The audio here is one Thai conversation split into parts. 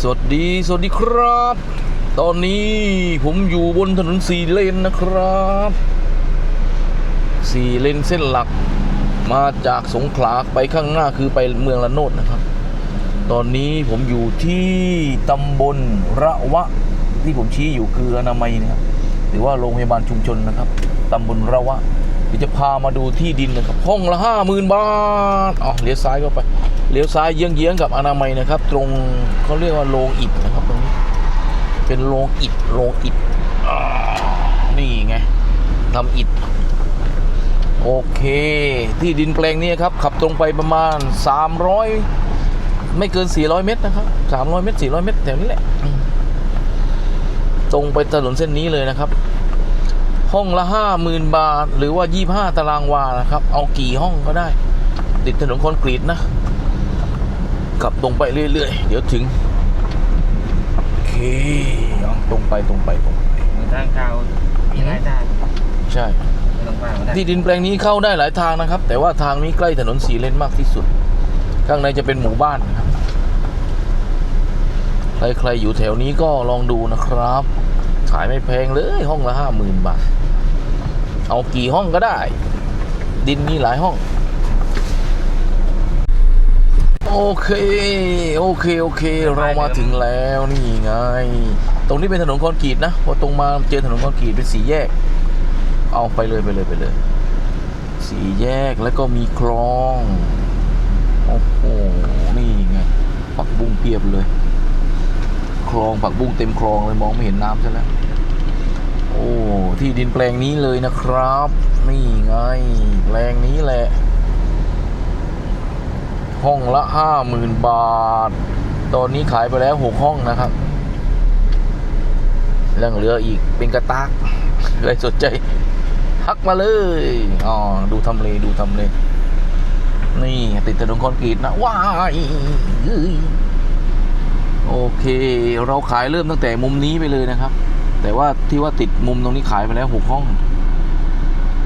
สวัสดี สวัสดีครับ ตอนนี้ผมอยู่บนถนนสี่เลนนะครับสี่เลนเส้นหลัก มาจากสงขลาไปข้างหน้าคือไปเมืองละโนดนะครับ ตอนนี้ผมอยู่ที่ตำบลระวะ ที่ผมชี้อยู่คืออนามัยนะครับ หรือว่าโรงพยาบาลชุมชนนะครับตำบลระวะ เดี๋ยวจะพามาดูที่ดินนะครับห้องละห้าหมื่นบาทอ๋อเลี้ยวซ้ายเข้าไปเลี้ยวซ้ายเยื้องๆกับอนามัยนะครับ ตรงเขาเรียกว่าโรงอิฐนะครับตรงนี้เป็นโรงอิฐโรงอิฐนี่ไงทำอิฐโอเค ที่ดินแปลงนี้ครับ ขับตรงไปประมาณ 300 ไม่เกิน 400 เมตรนะครับ300 เมตร 400 เมตรแถวนี้แหละ ตรงไปถนนเส้นนี้เลยนะครับ ห้องละ50,000บาท หรือว่า25ตารางวานะครับ เอากี่ห้องก็ได้ ติดถนนคอนกรีตนะขับตรงไปเรื่อยๆ เดี๋ยวถึง โอเคเอาตรงไปตรงไปตรงไปเหมือนทางเขามีหลายทางใช่ ไม่ต้องว่าก็ได้ที่ดินแปลงนี้เข้าได้หลายทางนะครับ แต่ว่าทางนี้ใกล้ถนนสีเลนมากที่สุด ข้างในจะเป็นหมู่บ้านนะครับ ใครๆอยู่แถวนี้ก็ลองดูนะครับ ขายไม่แพงเลยห้องละห้าหมื่นบาท เอากี่ห้องก็ได้ ดินมีหลายห้อง โอเค โอเค โอเค เรามาถึงแล้วนี่ไง ตรงนี้เป็นถนนคอนกรีตนะพอตรงมาเจอถนนคอนกรีตเป็นสีแยก เอาไปเลยไปเลยไปเลย สี่แยกแล้วก็มีคลอง โอ้โห นี่ไงผักบุ้งเพียบเลย ลองผักบุ้งเต็มคลองเลยมองไม่เห็นน้ำซะแล้วโอ้ที่ดินแปลงนี้เลยนะครับ นี่ไงแปลงนี้แหละ ห้องละห้าหมื่นบาท ตอนนี้ขายไปแล้วหกห้องนะครับยังเหลืออีกเป็นกระตากใครสนใจทักมาเลยอ๋อดูทำเลดูทำเลนี่ ติดถนนคอนกรีตนะว้าย โอเค เราขายเริ่มตั้งแต่มุมนี้ไปเลยนะครับ แต่ว่าที่ว่าติดมุมตรงนี้ขายไปแล้วหกห้อง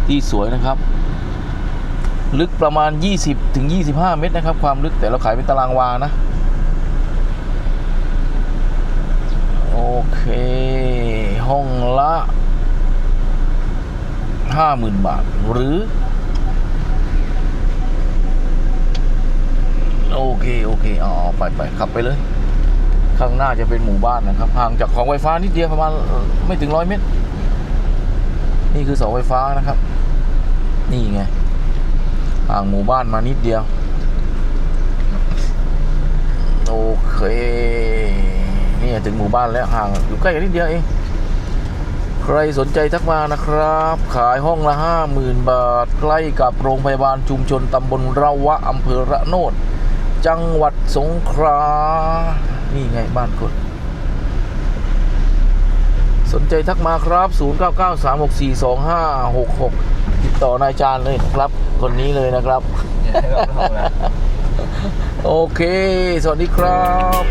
ที่สวยนะครับ ลึกประมาณ 20ถึง25 เมตรนะครับ ความลึกแต่เราขายเป็นตารางวานะ โอเค ห้องละห้าหมื่นบาท หรือ โอเค โอเคอ๋อไปไปขับไปเลย ข้างหน้าจะเป็นหมู่บ้านนะครับห่างจากของไฟฟ้านิดเดียวประมาณไม่ถึงร้อยเมตร นี่คือเสาไฟฟ้านะครับ นี่ไงห่างหมู่บ้านมานิดเดียวโอเคนี่ถึงหมู่บ้านแล้วห่างอยู่ใกล้กันนิดเดียวเองใครสนใจทักมานะครับ ขายห้องละห้าหมื่นบาท ใกล้กับโรงพยาบาลชุมชนตำบลระวะอำเภอระโนด จังหวัดสงขลา นี่ไงบ้านคนสนใจทักมาครับ 0993642566 ติดต่อนายจานเลยนะครับ คนนี้เลยนะครับเนี่ยรอบๆแล้วโอเค สวัสดีครับ